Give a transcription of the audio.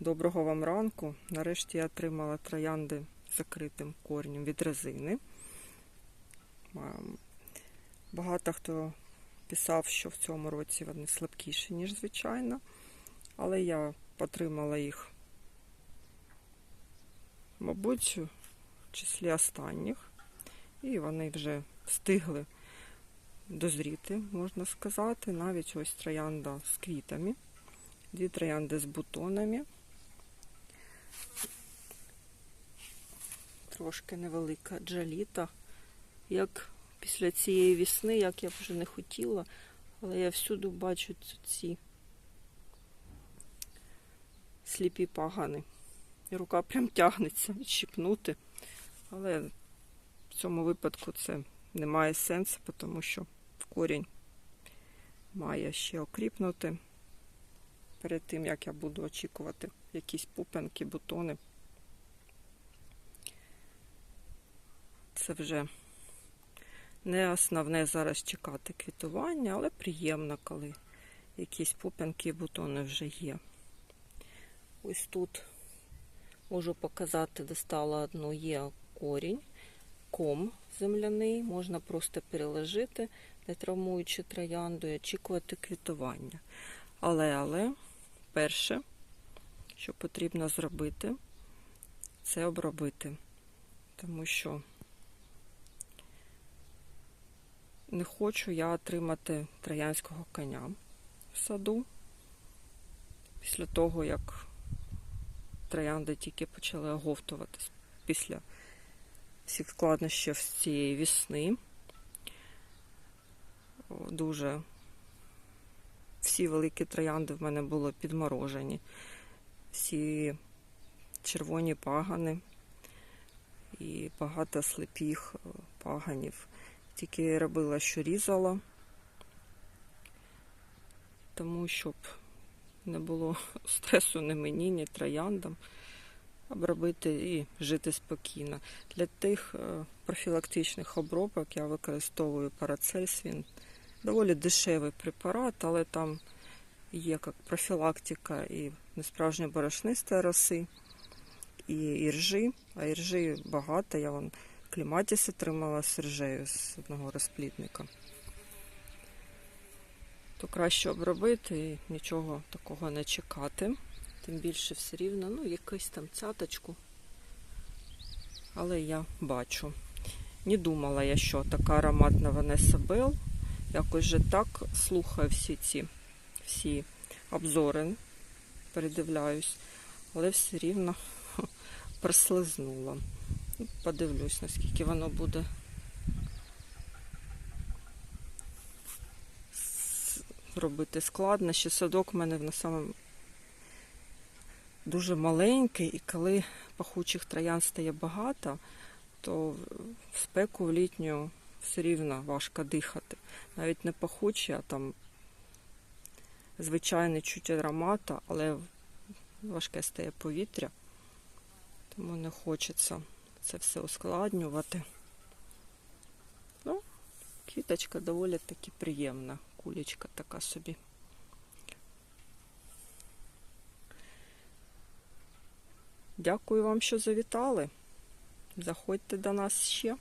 Доброго вам ранку. Нарешті я отримала троянди з закритим коренем від резини. Багато хто писав, що в цьому році вони слабкіші, ніж звичайно. Але я отримала їх, мабуть, в числі останніх. І вони вже встигли дозріти, можна сказати. Навіть ось троянда з квітами. Дві троянди з бутонами. Трошки невелика джаліта. Як після цієї весни, як я б вже не хотіла, але я всюди бачу ці сліпі пагани. І рука прям тягнеться відщипнути. Але в цьому випадку це не має сенсу, тому що корінь має ще окріпнути перед тим, як я буду очікувати якісь пупенки, бутони. Це вже не основне зараз чекати квітування, але приємно, коли якісь пупенки і бутони вже є. Ось тут можу показати, достала одну є корінь, ком земляний, можна просто переложити, не травмуючи троянду і очікувати квітування. Але, але, перше, що потрібно зробити, це обробити. Тому що не хочу я отримати троянського коня в саду. Після того, як троянди тільки почали оговтуватись після всіх складнощів з цієї весни. Дуже всі великі троянди в мене були підморожені, всі червоні пагани і багато слепих е, паганів. Тільки робила, що різала, тому щоб не було стресу ні мені, ні трояндам, обробити і жити спокійно. Для тих е, профілактичних обробок я використовую парацельс. Він доволі дешевий препарат, але там є як профілактика і несправжньої борошнистої роси, і іржи, а іржи багато. Я вон кліматіс отримала з іржею з одного розплідника. То краще обробити і нічого такого не чекати. Тим більше все рівно, ну, якусь там цяточку. Але я бачу. Не думала я, що така ароматна Ванеса Белл. Якось же так слухаю всі ці всі обзори, передивляюсь, але все рівно прослизнула. Ну, Подивлюсь, наскільки воно буде робити складно. Ще садок у мене на самому дуже маленький, і коли пахучих троян стає багато, то в спеку в літню все рівно важко дихати. Навіть не пахучі, а там звичайний чуть аромата, але важке стає повітря, тому не хочеться це все ускладнювати. Ну, квіточка доволі таки приємна, кулечка така собі. Дякую вам, що завітали. Заходьте до нас ще.